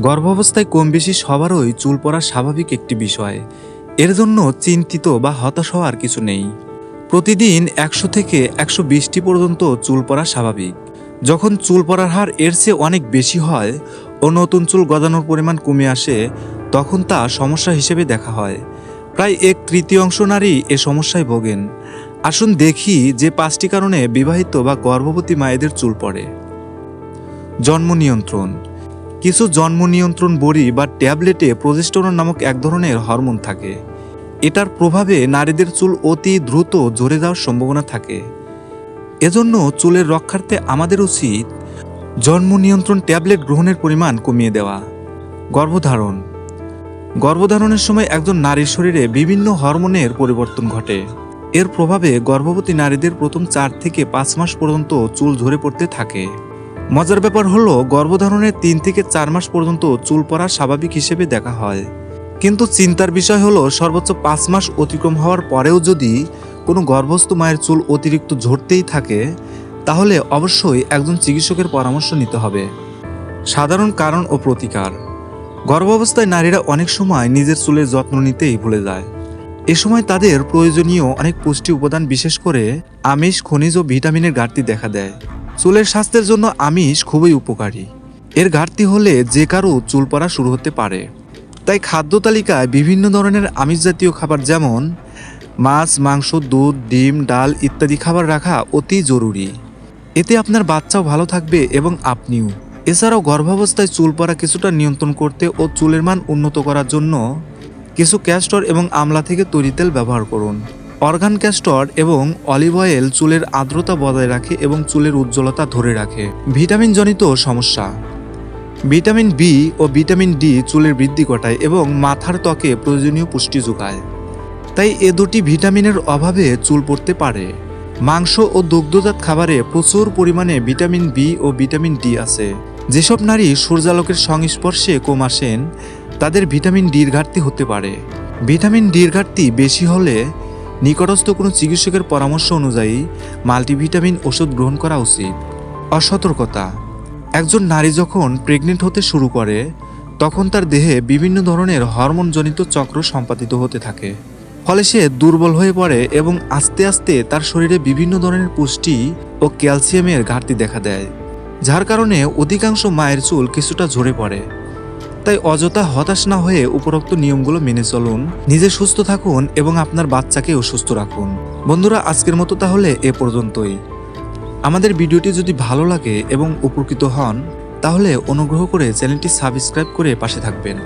গর্ভাবস্থায় কম বেশি সবারই চুল পড়া স্বাভাবিক একটি বিষয়। এর জন্য চিন্তিত বা হতাশ হওয়ার কিছু নেই। প্রতিদিন একশো থেকে একশো বিশটি পর্যন্ত চুল পড়া স্বাভাবিক। যখন চুল পড়ার হার এর চেয়ে অনেক বেশি হয় ও নতুন চুল গজানোর পরিমাণ কমে আসে, তখন তা সমস্যা হিসেবে দেখা হয়। প্রায় এক তৃতীয়াংশ নারী এ সমস্যায় ভোগেন। আসুন দেখি যে পাঁচটি কারণে বিবাহিত বা গর্ভবতী মায়েদের চুল পড়ে। জন্ম নিয়ন্ত্রণ। কিছু জন্ম নিয়ন্ত্রণ বড়ি বা ট্যাবলেটে প্রজেস্টেরন নামক এক ধরনের হরমোন থাকে। এটার প্রভাবে নারীদের চুল অতি দ্রুত ঝরে যাওয়ার সম্ভাবনা থাকে। এজন্য চুলের রক্ষার্থে আমাদের উচিত জন্ম নিয়ন্ত্রণ ট্যাবলেট গ্রহণের পরিমাণ কমিয়ে দেওয়া। গর্ভধারণ। গর্ভধারণের সময় একজন নারীর শরীরে বিভিন্ন হরমোনের পরিবর্তন ঘটে। এর প্রভাবে গর্ভবতী নারীদের প্রথম চার থেকে পাঁচ মাস পর্যন্ত চুল ঝরে পড়তে থাকে। মজার ব্যাপার হলো, গর্ভধারণের তিন থেকে চার মাস পর্যন্ত চুল পড়া স্বাভাবিক হিসেবে দেখা হয়। কিন্তু চিন্তার বিষয় হলো, সর্বোচ্চ পাঁচ মাস অতিক্রম হওয়ার পরেও যদি কোনো গর্ভস্থ মায়ের চুল অতিরিক্ত ঝরতেই থাকে, তাহলে অবশ্যই একজন চিকিৎসকের পরামর্শ নিতে হবে। সাধারণ কারণ ও প্রতিকার। গর্ভাবস্থায় নারীরা অনেক সময় নিজের চুলের যত্ন নিতেই ভুলে যায়। এ সময় তাদের প্রয়োজনীয় অনেক পুষ্টি উপাদান, বিশেষ করে আমিষ, খনিজ ও ভিটামিনের ঘাটতি দেখা দেয়। চুলের স্বাস্থ্যের জন্য আমিষ খুবই উপকারী। এর ঘাটতি হলে যে কারও চুল পড়া শুরু হতে পারে। তাই খাদ্য তালিকায় বিভিন্ন ধরনের আমিষ জাতীয় খাবার যেমন মাছ, মাংস, দুধ, ডিম, ডাল ইত্যাদি খাবার রাখা অতি জরুরি। এতে আপনার বাচ্চাও ভালো থাকবে এবং আপনিও। এছাড়াও গর্ভাবস্থায় চুল পড়া কিছুটা নিয়ন্ত্রণ করতে ও চুলের মান উন্নত করার জন্য কিছু ক্যাস্টর এবং আমলা থেকে তৈরি তেল ব্যবহার করুন। অর্গান ক্যাস্টর এবং অলিভ অয়েল চুলের আর্দ্রতা বজায় রাখে এবং চুলের উজ্জ্বলতা ধরে রাখে। ভিটামিন জনিত সমস্যা। ভিটামিন বি ও ভিটামিন ডি চুলের বৃদ্ধি ঘটায় এবং মাথার ত্বকে প্রয়োজনীয় পুষ্টি যোগায়। তাই এ দুটি ভিটামিনের অভাবে চুল পড়তে পারে। মাংস ও দুগ্ধজাত খাবারে প্রচুর পরিমাণে ভিটামিন বি ও ভিটামিন ডি আছে। যেসব নারী সূর্যালোকের সংস্পর্শে কম আসেন, তাদের ভিটামিন ডির ঘাটতি হতে পারে। ভিটামিন ডির ঘাটতি বেশি হলে নিকটস্থ কোনো চিকিৎসকের পরামর্শ অনুযায়ী মাল্টিভিটামিন ওষুধ গ্রহণ করা উচিত। অসতর্কতা। একজন নারী যখন প্রেগনেন্ট হতে শুরু করে, তখন তার দেহে বিভিন্ন ধরনের হরমোনজনিত চক্র সম্পাদিত হতে থাকে। ফলে সে দুর্বল হয়ে পড়ে এবং আস্তে আস্তে তার শরীরে বিভিন্ন ধরনের পুষ্টি ও ক্যালসিয়ামের ঘাটতি দেখা দেয়, যার কারণে অধিকাংশ মায়ের চুল কিছুটা ঝরে পড়ে। তাই অযথা হতাশ না হয়ে উপরোক্ত নিয়মগুলো মেনে চলুন। নিজে সুস্থ থাকুন এবং আপনার বাচ্চাকেও সুস্থ রাখুন। বন্ধুরা, আজকের মতো তাহলে এ পর্যন্তই। আমাদের ভিডিওটি যদি ভালো লাগে এবং উপকৃত হন, তাহলে অনুগ্রহ করে চ্যানেলটি সাবস্ক্রাইব করে পাশে থাকবেন।